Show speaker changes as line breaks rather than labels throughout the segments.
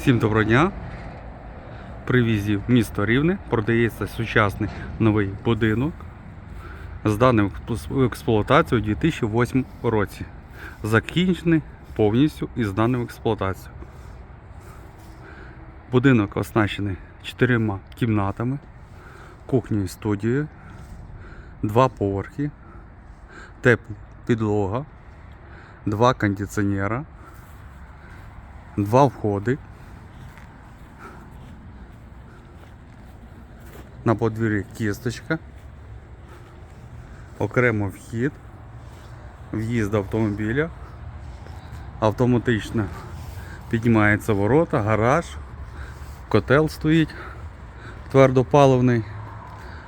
Всім доброго дня. При візі в місто Рівне продається сучасний новий будинок, зданий в експлуатацію у 2008 році. Закінчений повністю і зданий в експлуатацію. Будинок оснащений чотирма кімнатами, кухнею студією, два поверхи, тепла підлога, два кондиціонера, два входи. На подвір'ї кісточка, окремо вхід, в'їзд автомобіля, автоматично піднімається ворота, гараж, котел стоїть. Твердопаливний,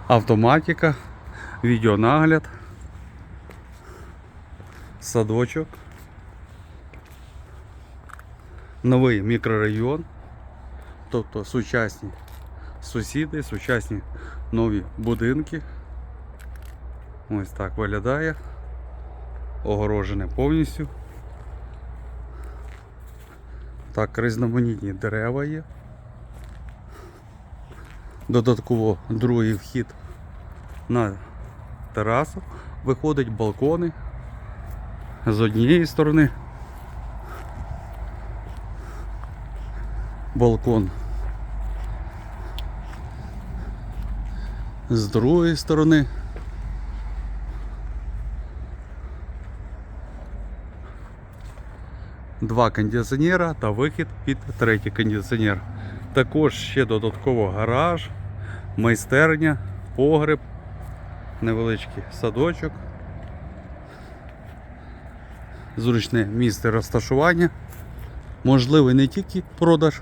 автоматика, відеонагляд, садочок, новий мікрорайон, тобто сучасні сусіди, сучасні нові будинки. Ось так виглядає. Огорожене повністю. Так, різноманітні дерева є. Додатково другий вхід на терасу. Виходять балкони з однієї сторони. Балкон з другої сторони. Два кондиціонера та вихід під третій кондиціонер. Також ще додатково гараж, майстерня, погреб, невеличкий садочок, зручне місце розташування. Можливий не тільки продаж,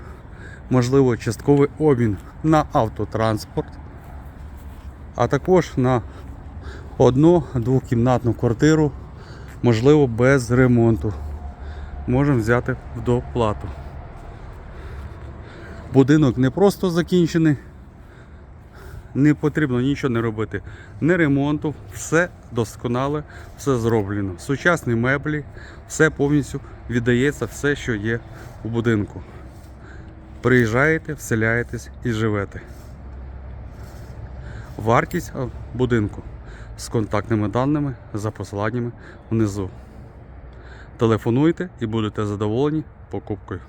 можливо частковий обмін на автотранспорт а також на одну двокімнатну квартиру, можливо, без ремонту. Можемо взяти в доплату. Будинок не просто закінчений, не потрібно нічого не робити. Не ремонту, все досконале, все зроблено. Сучасні меблі, все повністю віддається, все, що є у будинку. Приїжджаєте, вселяєтесь і живете. Вартість будинку з контактними даними за посиланнями внизу. Телефонуйте і будете задоволені покупкою.